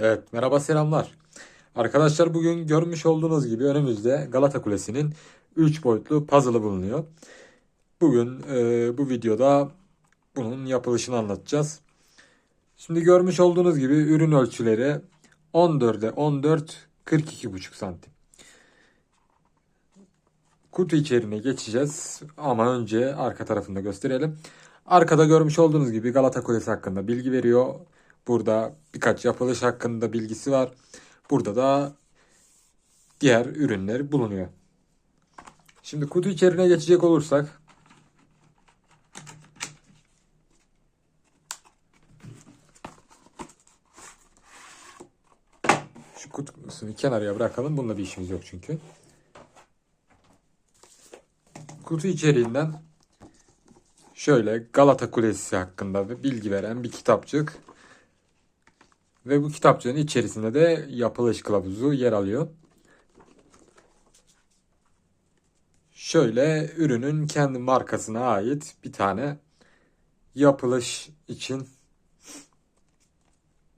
Evet, merhaba selamlar. Arkadaşlar bugün görmüş olduğunuz gibi önümüzde Galata Kulesi'nin 3 boyutlu puzzle'ı bulunuyor. Bugün e, bu videoda bunun yapılışını anlatacağız. Şimdi görmüş olduğunuz gibi ürün ölçüleri 14'e 14 42,5 santim. Kutu içeriğine geçeceğiz ama önce arka tarafını da gösterelim. Arkada görmüş olduğunuz gibi Galata Kulesi hakkında bilgi veriyor. Burada birkaç yapılış hakkında bilgisi var. Burada da diğer ürünler bulunuyor. Şimdi kutu içeriğine geçecek olursak şu kutusunu kenarıya bırakalım. Bununla bir işimiz yok çünkü. Kutu içeriğinden şöyle Galata Kulesi hakkında bilgi veren bir kitapçık ve bu kitapçığın içerisinde de yapılış kılavuzu yer alıyor. Şöyle ürünün kendi markasına ait bir tane yapılış için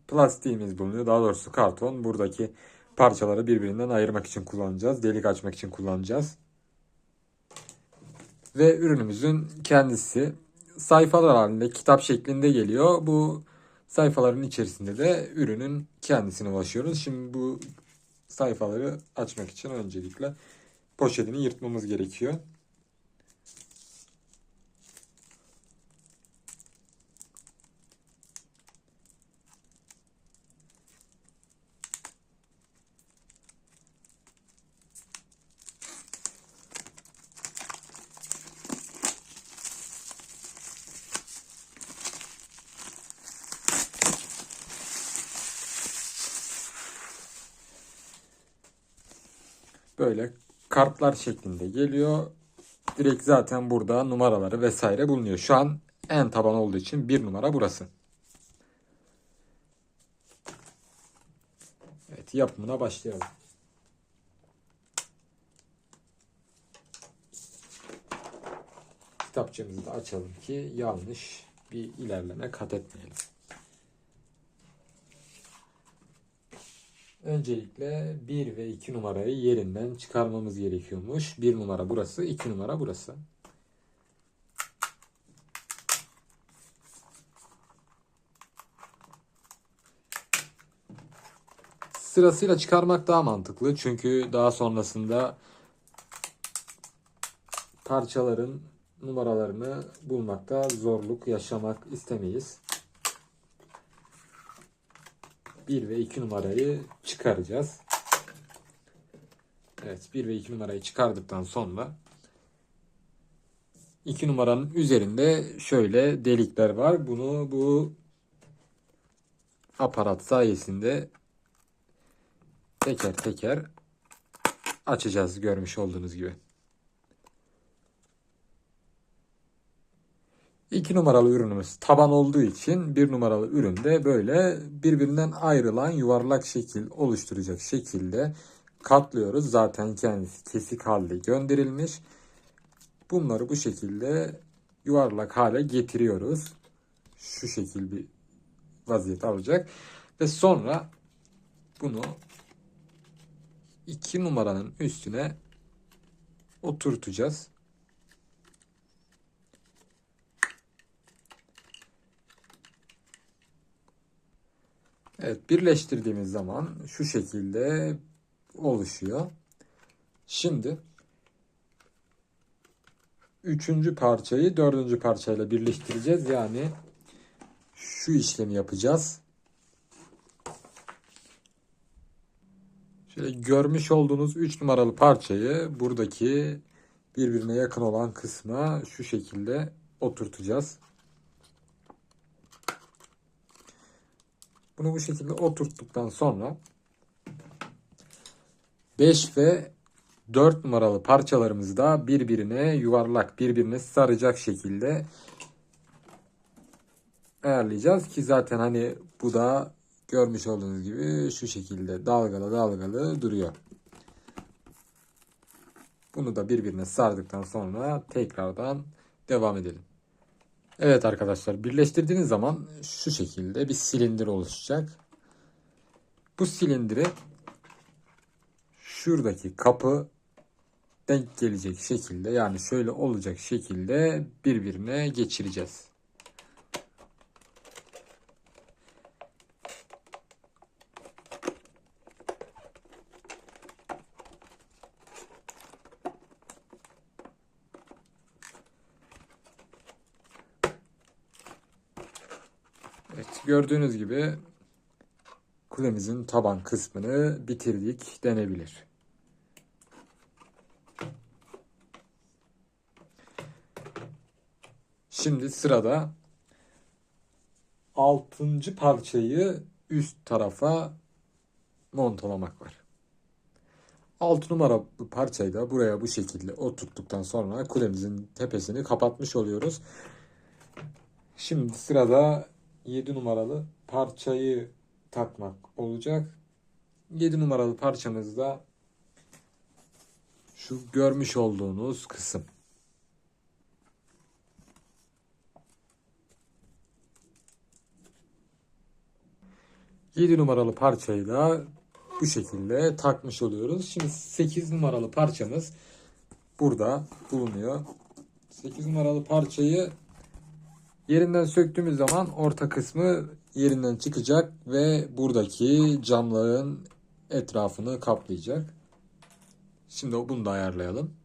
plastiğimiz bulunuyor. Daha doğrusu karton. Buradaki parçaları birbirinden ayırmak için kullanacağız. Delik açmak için kullanacağız. Ve ürünümüzün kendisi sayfalar halinde kitap şeklinde geliyor. Bu sayfaların içerisinde de ürünün kendisine ulaşıyoruz. Şimdi bu sayfaları açmak için öncelikle poşetini yırtmamız gerekiyor. Böyle kartlar şeklinde geliyor. Direkt zaten burada numaraları vesaire bulunuyor. Şu an en taban olduğu için bir numara burası. Evet yapımına başlayalım. Kitapçığımızı da açalım ki yanlış bir ilerleme kat etmeyelim. Öncelikle 1 ve 2 numarayı yerinden çıkarmamız gerekiyormuş. 1 numara burası, 2 numara burası. Sırasıyla çıkarmak daha mantıklı. Çünkü daha sonrasında parçaların numaralarını bulmakta zorluk yaşamak istemeyiz. 1 ve 2 numarayı çıkaracağız. Evet 1 ve 2 numarayı çıkardıktan sonra 2 numaranın üzerinde şöyle delikler var. Bunu bu aparat sayesinde teker teker açacağız görmüş olduğunuz gibi. 2 numaralı ürünümüz taban olduğu için bir numaralı üründe böyle birbirinden ayrılan yuvarlak şekil oluşturacak şekilde katlıyoruz. Zaten kendisi kesik halde gönderilmiş. Bunları bu şekilde yuvarlak hale getiriyoruz. Şu şekil bir vaziyet alacak. Ve sonra bunu 2 numaranın üstüne oturtacağız. Evet birleştirdiğimiz zaman şu şekilde oluşuyor. Şimdi üçüncü parçayı dördüncü parçayla birleştireceğiz. Yani şu işlemi yapacağız. Şöyle görmüş olduğunuz 3 numaralı parçayı buradaki birbirine yakın olan kısma şu şekilde oturtacağız. Bunu bu şekilde oturttuktan sonra 5 ve 4 numaralı parçalarımızı da birbirine yuvarlak, birbirine saracak şekilde ayarlayacağız ki zaten hani bu da görmüş olduğunuz gibi şu şekilde dalgalı dalgalı duruyor. Bunu da birbirine sardıktan sonra tekrardan devam edelim. Evet arkadaşlar birleştirdiğiniz zaman şu şekilde bir silindir oluşacak. Bu silindiri şuradaki kapı denk gelecek şekilde yani şöyle olacak şekilde birbirine geçireceğiz. Gördüğünüz gibi kulemizin taban kısmını bitirdik denebilir. Şimdi sırada altıncı parçayı üst tarafa montalamak var. 6 numara parçayı da buraya bu şekilde oturttuktan sonra kulemizin tepesini kapatmış oluyoruz. Şimdi sırada 7 numaralı parçayı takmak olacak. 7 numaralı parçamızda şu görmüş olduğunuz kısım. Yedi numaralı parçayı da bu şekilde takmış oluyoruz. Şimdi 8 numaralı parçamız burada bulunuyor. 8 numaralı parçayı Yerinden söktüğümüz zaman orta kısmı yerinden çıkacak ve buradaki camların etrafını kaplayacak. Şimdi bunu da ayarlayalım.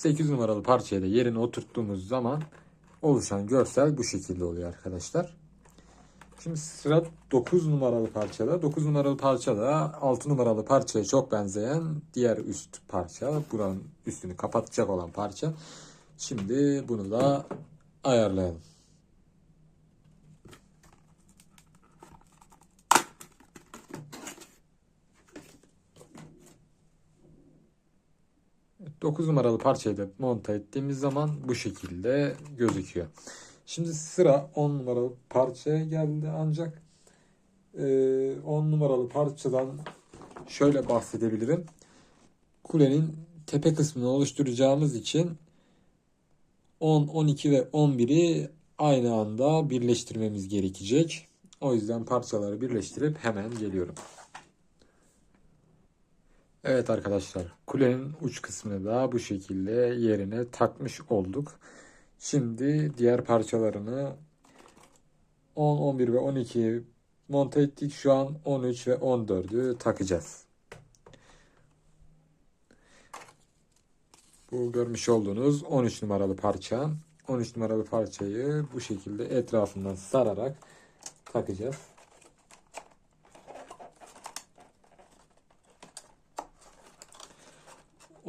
8 numaralı parçayı da yerine oturttuğumuz zaman oluşan görsel bu şekilde oluyor arkadaşlar. Şimdi sıra 9 numaralı parçada. 9 numaralı parçada 6 numaralı parçaya çok benzeyen diğer üst parça. Buranın üstünü kapatacak olan parça. Şimdi bunu da ayarlayalım. Dokuz numaralı parçayı da monta ettiğimiz zaman bu şekilde gözüküyor. Şimdi sıra 10 numaralı parçaya geldi ancak e, 10 numaralı parçadan şöyle bahsedebilirim. Kulenin tepe kısmını oluşturacağımız için 10, 12 ve 11'i aynı anda birleştirmemiz gerekecek. O yüzden parçaları birleştirip hemen geliyorum. Evet arkadaşlar kulenin uç kısmını da bu şekilde yerine takmış olduk. Şimdi diğer parçalarını 10, 11 ve 12 monte ettik. Şu an 13 ve 14'ü takacağız. Bu görmüş olduğunuz 13 numaralı parça. 13 numaralı parçayı bu şekilde etrafından sararak takacağız.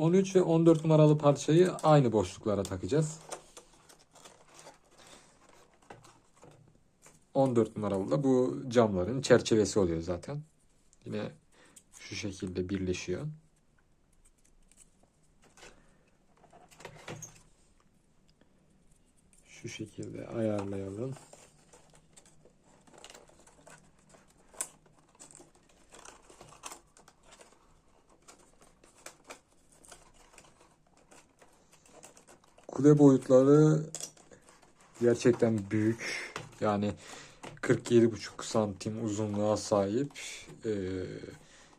...13 ve 14 numaralı parçayı aynı boşluklara takacağız. 14 numaralı da bu camların çerçevesi oluyor zaten. Yine şu şekilde birleşiyor. Şu şekilde ayarlayalım. Kule boyutları gerçekten büyük. Yani 47,5 santim uzunluğa sahip. Ee,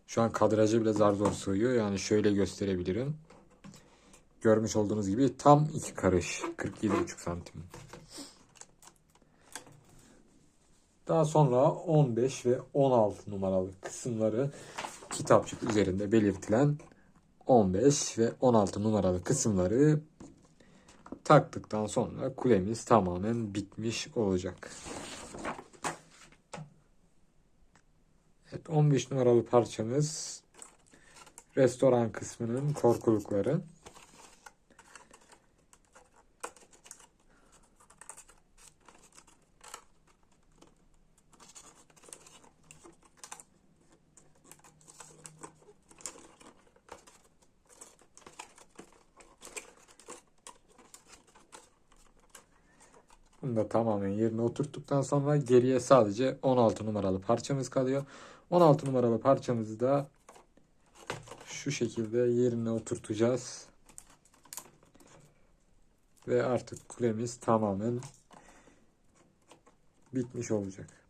şu an kadraja bile zar zor sığıyor. Yani şöyle gösterebilirim. Görmüş olduğunuz gibi tam iki karış. 47,5 santim. Daha sonra 15 ve 16 numaralı kısımları kitapçık üzerinde belirtilen 15 ve 16 numaralı kısımları taktıktan sonra kulemiz tamamen bitmiş olacak. Evet 15 numaralı parçamız restoran kısmının korkulukları. Tamamen yerine oturttuktan sonra geriye sadece 16 numaralı parçamız kalıyor. 16 numaralı parçamızı da şu şekilde yerine oturtacağız. Ve artık kulemiz tamamen bitmiş olacak.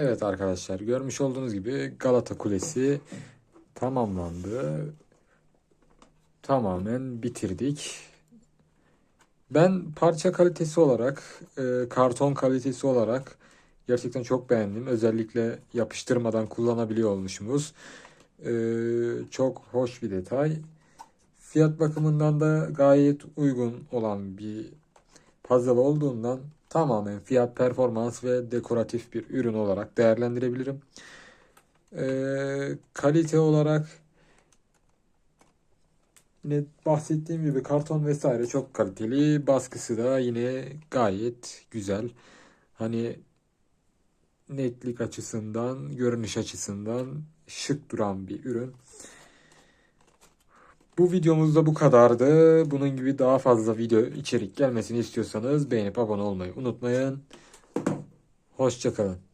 Evet arkadaşlar görmüş olduğunuz gibi Galata Kulesi tamamlandı. Tamamen bitirdik. Ben parça kalitesi olarak, e, karton kalitesi olarak gerçekten çok beğendim. Özellikle yapıştırmadan kullanabiliyor olmuşumuz. E, çok hoş bir detay. Fiyat bakımından da gayet uygun olan bir puzzle olduğundan tamamen fiyat, performans ve dekoratif bir ürün olarak değerlendirebilirim. Ee, kalite olarak yine bahsettiğim gibi karton vesaire çok kaliteli. Baskısı da yine gayet güzel. Hani netlik açısından, görünüş açısından şık duran bir ürün. Bu videomuz da bu kadardı. Bunun gibi daha fazla video içerik gelmesini istiyorsanız beğenip abone olmayı unutmayın. Hoşçakalın.